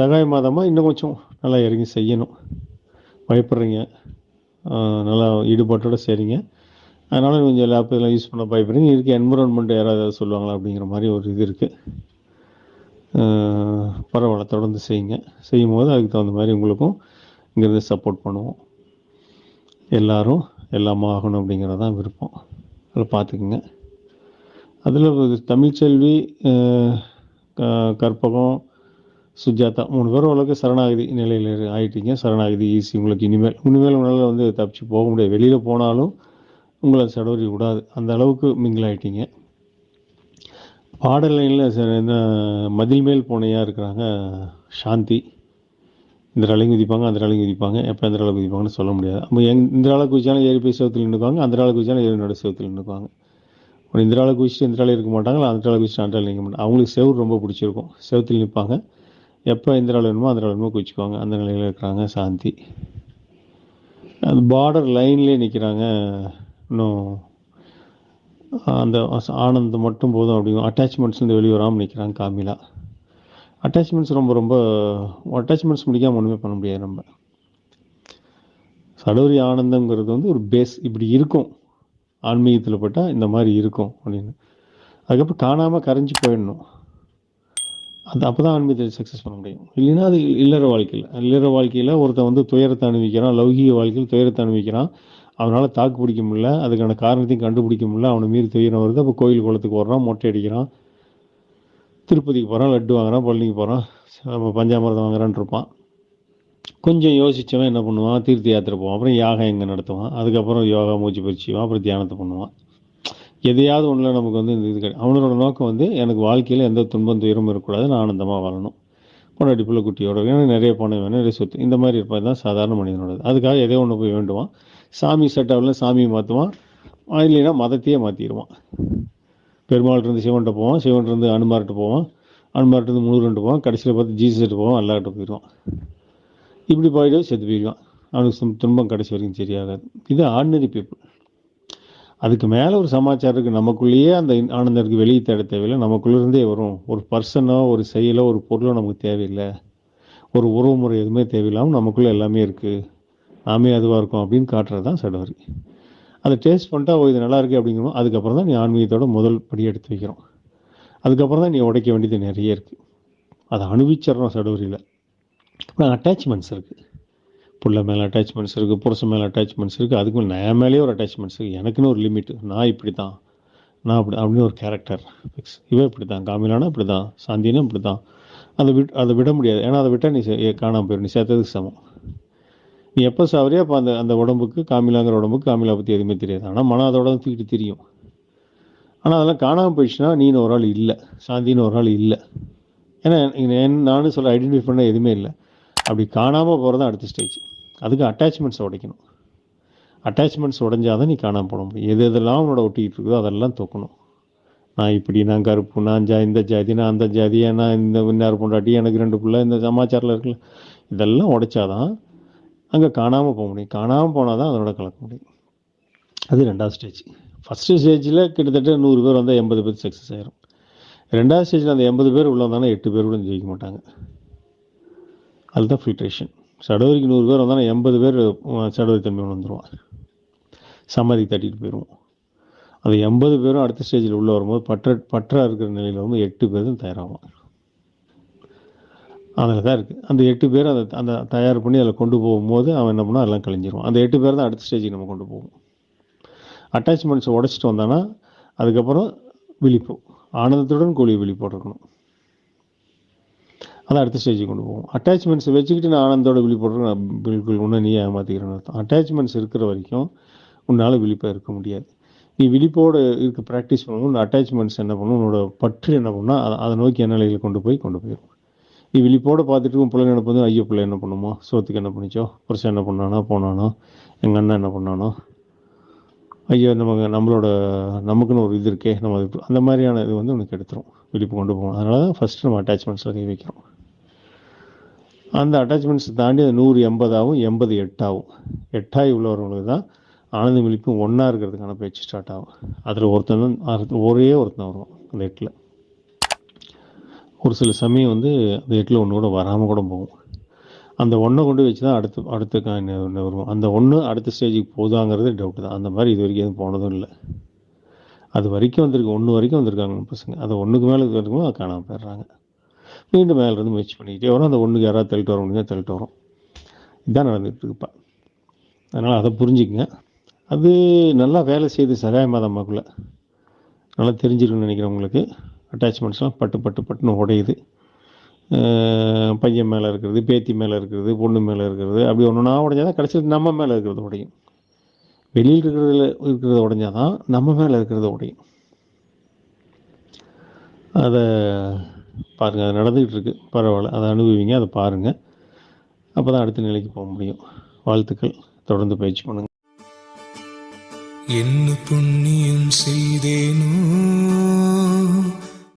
சகாய மாதமாக இன்னும் கொஞ்சம் நல்லா இறங்கி செய்யணும். பயப்படுறீங்க. நல்லா ஈடுபாட்டோடு செய்கிறீங்க அதனால் கொஞ்சம் லேப் இதெல்லாம் யூஸ் பண்ண பயப்படுறீங்க. இருக்க என்விரான்மெண்ட் யாராவது சொல்லுவாங்களா அப்படிங்கிற மாதிரி ஒரு இது இருக்குது பரவாயில்ல தொடர்ந்து செய்யுங்க. செய்யும் போது அதுக்கு தகுந்த மாதிரி உங்களுக்கும் இங்கேருந்து சப்போர்ட் பண்ணுவோம். எல்லாரும் எல்லாமா ஆகணும் அப்படிங்கிறது தான் விருப்பம். அதில் பார்த்துக்குங்க. அதில் தமிழ்ச்செல்வி க- கற்பகம் சுஜாதா மூணு பேரும் அளவுக்கு சரணாகதி நிலையில் ஆகிட்டீங்க சரணாகதி ஈஸி. உங்களுக்கு இனிமேல் இனிமேல் உங்களால் வந்து தப்பிச்சு போக முடியாது. வெளியில் போனாலும் உங்களை சடவரி விடாது. அந்த அளவுக்கு மிங்கில் ஆகிட்டீங்க பாடல் லைனில் என்ன மதில் மேல் போனையாக இருக்கிறாங்க சாந்தி. இந்த அளவுக்கு குதிப்பாங்க அந்த அளவுக்கு குதிப்பாங்க. எப்போ எந்த அளவுக்கு குதிப்பாங்கன்னு சொல்ல முடியாது. அப்போ எங் இந்த அளவுக்கு குதிச்சாலும் ஏறி போய் சேவத்தில் நின்றுக்குவாங்க அந்த அளவுக்கு குதிச்சாலும் ஏறி நடு சேவத்தில் நின்றுக்குவாங்க ஒரு இந்த அளவுக்கு குதிச்சுட்டு இந்த அளவு இருக்க மாட்டாங்களா? அந்த அளவுக்கு குதிச்சுட்டு அந்த அளவு நிற்க மாட்டாங்க அவங்களுக்கு செவுர் ரொம்ப பிடிச்சிருக்கும். செவத்தில் நிற்பாங்க எப்போ எந்த அளவு வேணுமோ அந்த அளவு வேணுமோ குதிச்சுக்குவாங்க அந்த நிலையில் இருக்கிறாங்க சாந்தி. அந்த பார்டர் லைன்லேயே நிற்கிறாங்க இன்னும் அந்த ஆனந்தம் மட்டும் போதும் அப்படிங்க அட்டாச்மெண்ட்ஸ்லேருந்து வெளியே வராமல் நிற்கிறாங்க காமிலா. அட்டாச்மெண்ட்ஸ் ரொம்ப ரொம்ப அட்டாச்மெண்ட்ஸ் முடிக்காமல் ஒன்றுமே பண்ண முடியாது நம்ம. சடோரி ஆனந்தங்கிறது வந்து ஒரு பேஸ் இப்படி இருக்கும். ஆன்மீகத்தில் பட்டால் இந்த மாதிரி இருக்கும் அப்படின்னு. அதுக்கப்புறம் காணாமல் கரைஞ்சி போயிடணும். அது அப்போ தான் ஆன்மீகத்தை சக்ஸஸ் பண்ண முடியும். இல்லைன்னா அது இல்லற வாழ்க்கையில். இல்லற வாழ்க்கையில் ஒருத்தன் வந்து துயரத்தை அனுபவிக்கிறான் லௌகிக வாழ்க்கையில் துயரத்தை அனுபவிக்கிறான். அவனால் தாக்கு பிடிக்க முடியல அதுக்கான காரணத்தையும் கண்டுபிடிக்க முடியல. அவனை மீறி துயரம் வருது. அப்போ கோயில் குளத்துக்கு வர்றான் மொட்டை அடிக்கிறான். திருப்பதிக்கு போகிறான் லட்டு வாங்குறான் பழனிக்கு போகிறான் நம்ம பஞ்சாமிரதம் வாங்குறான்னு இருப்பான். கொஞ்சம் யோசித்தவன் என்ன பண்ணுவான்? தீர்த்த யாத்திரை போவான். அப்புறம் யாகம் எங்கே நடத்துவான்? அதுக்கப்புறம் யோகா மூச்சு பயிற்சிவான் அப்புறம் தியானத்தை பண்ணுவான். எதையாவது ஒன்றில் நமக்கு வந்து இந்த இது கிடையாது அவனோட நோக்கம் வந்து எனக்கு வாழ்க்கையில் எந்த துன்பம் துயரமும் இருக்கக்கூடாது நான் ஆனந்தமாக வாழணும். பொண்டாட்டி பிள்ளை குட்டியோட எனக்கு நிறைய பணம் வேணும் நிறைய சொத்து. இந்த மாதிரி இருப்பது தான் சாதாரண மனிதனோடது. அதுக்காக எதையோ ஒன்று போய் வேண்டுவான்? சாமி செட்டாவில் சாமியை மாற்றுவான் இல்லைன்னா மதத்தையே மாற்றிடுவான் பெருமாள் இருந்து சிவன்கிட்ட போவான். சிவன் இருந்து அனுமார்கிட்ட போவான். அனுமார்கிட்ட இருந்து முருகன்ட்டு போவான். கடைசியில் பார்த்து ஜீசஸ்கிட்ட போவான். அல்லாஹ்கிட்ட போயிடுவான். இப்படி போயிட்டு செத்து போயிடுவான். அவனுக்கு துன்பம் கடைசி வரைக்கும் சரியாகாது. இது ஆர்டினரி பீப்புள் அதுக்கு மேலே ஒரு சமாச்சாரம் இருக்குது நமக்குள்ளேயே அந்த ஆனந்தம் இருக்குது வெளியே தேட தேவையில்லை. நமக்குள்ளேருந்தே வரும். ஒரு பர்சனோ ஒரு செயலோ ஒரு பொருளோ நமக்கு தேவையில்லை. ஒரு உறவு முறை எதுவுமே தேவையில்லாமல் நமக்குள்ளே எல்லாமே இருக்குது நாமே அதுவாக இருக்கும் அப்படின்னு காட்டுறது தான் சடவரி அதை டேஸ்ட் பண்ணிட்டா ஓ இது நல்லா இருக்கு அப்படிங்கிறோம் அதுக்கப்புறம் தான் நீ ஆன்மீகத்தோட முதல் படி எடுத்து வைக்கிறோம். அதுக்கப்புறம் தான் நீ உடைக்க வேண்டியது நிறைய இருக்குது அதை அனுபவிச்சிடறோம் சடவரியில் அப்புறம் அட்டாச்மெண்ட்ஸ் இருக்குது புள்ள மேலே அட்டாச்மெண்ட்ஸ் இருக்குது புருஷன் மேலே அட்டாச்மெண்ட்ஸ் இருக்குது அதுக்கு மேலே நான் மேலேயே ஒரு அட்டாச்மெண்ட்ஸ் இருக்குது எனக்குன்னு ஒரு லிமிட் நான் இப்படி தான் நான் அப்படி அப்படின்னு ஒரு கேரக்டர் ஃபிக்ஸ் இவன் இப்படி தான் காமிலானா இப்படி தான் சாந்தினா இப்படி தான் அதை விட் அதை விட முடியாது. ஏன்னா அதை விட்டால் நீ சே- போயிடும் நீ சேர்த்ததுக்கு சமம். நீ எப்போ சாவறியோ அப்போ அந்த அந்த உடம்புக்கு காமிலாங்கிற உடம்புக்கு காமிலா பற்றி எதுவுமே தெரியாது. ஆனால் மனம் அதோட தூக்கிட்டு தெரியும். ஆனால் அதெல்லாம் காணாமல் போயிடுச்சுன்னா நீன்னு ஒரு ஆள் இல்லை. சாந்தின்னு ஒரு ஆள் இல்லை. ஏன்னா நானும் சொல்ல ஐடென்டிஃபை பண்ண எதுவுமே இல்லை. அப்படி காணாமல் போகிறது தான் அடுத்த ஸ்டேஜ் அதுக்கு அட்டாச்மெண்ட்ஸ் உடைக்கணும். அட்டாச்மெண்ட்ஸ் உடைஞ்சாதான் நீ காணாமல் போட முடியும். எது எதெல்லாம் உன்னோட ஒட்டிக்கிட்டு இருக்குதோ அதெல்லாம் தூக்கணும். நான் இப்படி நான் கருப்பு நான் ஜா இந்த ஜாதி நான் அந்த ஜாதி நான் இந்த இன்னார் பொண்டாட்டி எனக்கு ரெண்டு பிள்ளை இந்த சமாச்சாரில் இருக்குல்ல. இதெல்லாம் உடைச்சாதான் அங்கே காணாமல் போக முடியும். காணாமல் போனால் தான் அதனோட கலக்க முடியும். அது ரெண்டாவது ஸ்டேஜ் ஃபஸ்ட்டு ஸ்டேஜில் கிட்டத்தட்ட நூறு பேர் வந்தால் எண்பது பேர் சக்ஸஸ் ஆயிரும். ரெண்டாவது ஸ்டேஜில் அந்த எண்பது பேர் உள்ள வந்தாங்கன்னா எட்டு பேர் கூட ஜெயிக்க மாட்டாங்க. அதுதான் ஃபில்ட்ரேஷன் சடவரிக்கு நூறு பேர் வந்தாலும் எண்பது பேர் சடவரி சடவரி ஒன்று வந்துடுவான் சமாதிக்கு தட்டிட்டு போயிடுவோம் அந்த எண்பது பேரும் அடுத்த ஸ்டேஜில் உள்ளே வரும்போது பற்ற பற்றா இருக்கிற நிலையில் வந்து எட்டு பேர் தான் தயாராகும் அதில் தான் இருக்குது அந்த எட்டு பேர் அதை அந்த தயார் பண்ணி அதில் கொண்டு போகும்போது அவன் என்ன பண்ணால் அதெல்லாம் கழிஞ்சிருவான். அந்த எட்டு பேர் தான் அடுத்த ஸ்டேஜுக்கு நம்ம கொண்டு போவோம். அட்டாச்மெண்ட்ஸை உடைச்சிட்டு வந்தானா அதுக்கப்புறம் விழிப்பு. ஆனந்தத்துடன் கூடிய விழிப்போடு இருக்கணும். அதை அடுத்த ஸ்டேஜுக்கு கொண்டு போவோம். அட்டாச்மெண்ட்ஸ் வச்சுக்கிட்டு நான் ஆனந்தோட விழிப்போடு நான் பில்குல் ஒன்று நீ ஏமாற்றிக்கிறேன்னு அர்த்தம். அட்டாச்மெண்ட்ஸ் இருக்கிற வரைக்கும் உன்னால் விழிப்பாக இருக்க முடியாது. நீ விழிப்போடு இருக்க ப்ராக்டிஸ் பண்ணணும் உன் அட்டாச்மெண்ட்ஸ் என்ன பண்ணணும் உன்னோட பற்று என்ன பண்ணால் அதை அதை நோக்கி என்ன நிலையில் கொண்டு போய் கொண்டு போயிடும் நீ விழிப்போடு பார்த்துட்டு உன் பிள்ளை நினைப்பது ஐயோ பிள்ளை என்ன பண்ணுமோ? சோத்துக்கு என்ன பண்ணிச்சோ? புருஷன் என்ன பண்ணானோ? போனானோ? எங்கள் அண்ணன் என்ன பண்ணானோ? ஐயோ நமக்கு நம்மளோட நமக்குன்னு ஒரு இது இருக்கே நம்ம அது அந்த மாதிரியான இது வந்து உனக்கு எடுத்துரும். விழிப்பு கொண்டு போகணும். அதனால தான் ஃபஸ்ட்டு நம்ம அட்டாச்மெண்ட்ஸ் கை வைக்கிறோம். அந்த அட்டாச்மெண்ட்ஸ் தாண்டி அது நூறு எண்பதாகவும் எண்பது எட்டாகும் எட்டாகி உள்ளவர்களுக்கு தான் ஆனந்த விழிப்பு ஒன்றா இருக்கிறதுக்கான பேச்சு ஸ்டார்ட் ஆகும். அதில் ஒருத்தன் ஒரே ஒருத்தன் வருவான் அந்த எட்டில். ஒரு சில சமயம் வந்து அந்த எட்டில் ஒன்று கூட வராமல் கூட போகும். அந்த ஒன்றை கொண்டு வச்சு தான் அடுத்து அடுத்த காயின் வரும் அந்த ஒன்று அடுத்த ஸ்டேஜுக்கு போதாங்கிறது டவுட்டு தான். அந்த மாதிரி இது வரைக்கும் எதுவும் போனதும் இல்லை. அது வரைக்கும் வந்திருக்கு ஒன்று வரைக்கும் வந்திருக்காங்க பசங்க. அதை ஒன்றுக்கு மேலே இருக்கும்போது அது காணாமல் போயிடுறாங்க. மீண்டும் மேலே இருந்து முயற்சி பண்ணிக்கிட்டே வரும். அந்த ஒன்றுக்கு யாராவது தள்ளிட்டு வர முடியும் தள்ளிட்டு வரும். இதுதான் நடந்துகிட்டு இருக்குப்பா அதனால் அதை புரிஞ்சுக்குங்க. அது நல்லா வேலை செய்யுது சகாய அம்மாக்குள்ளே. நல்லா தெரிஞ்சிருக்குன்னு நினைக்கிறேன் உங்களுக்கு. அட்டாச்மெண்ட்ஸ்லாம் பட்டு பட்டு பட்டுன்னு உடையுது. பையன் மேலே இருக்கிறது பேத்தி மேலே இருக்கிறது பொண்ணு மேலே இருக்கிறது அப்படி ஒன்று ஒன்றா உடஞ்சாதான் கடைசியில் நம்ம மேலே இருக்கிறது உடையும். வெளியில் இருக்கிறதுல இருக்கிறத உடஞ்சாதான் நம்ம மேலே இருக்கிறது உடையும். அதை பாருங்கள் அது நடந்துக்கிட்டு இருக்கு பரவாயில்ல. அதை அனுபவிங்க அதை பாருங்கள் அப்போ தான் அடுத்த நிலைக்கு போக முடியும். வாழ்த்துக்கள். தொடர்ந்து பயிற்சி பண்ணுங்கள் என்ன புண்ணியம் செய்தேனோ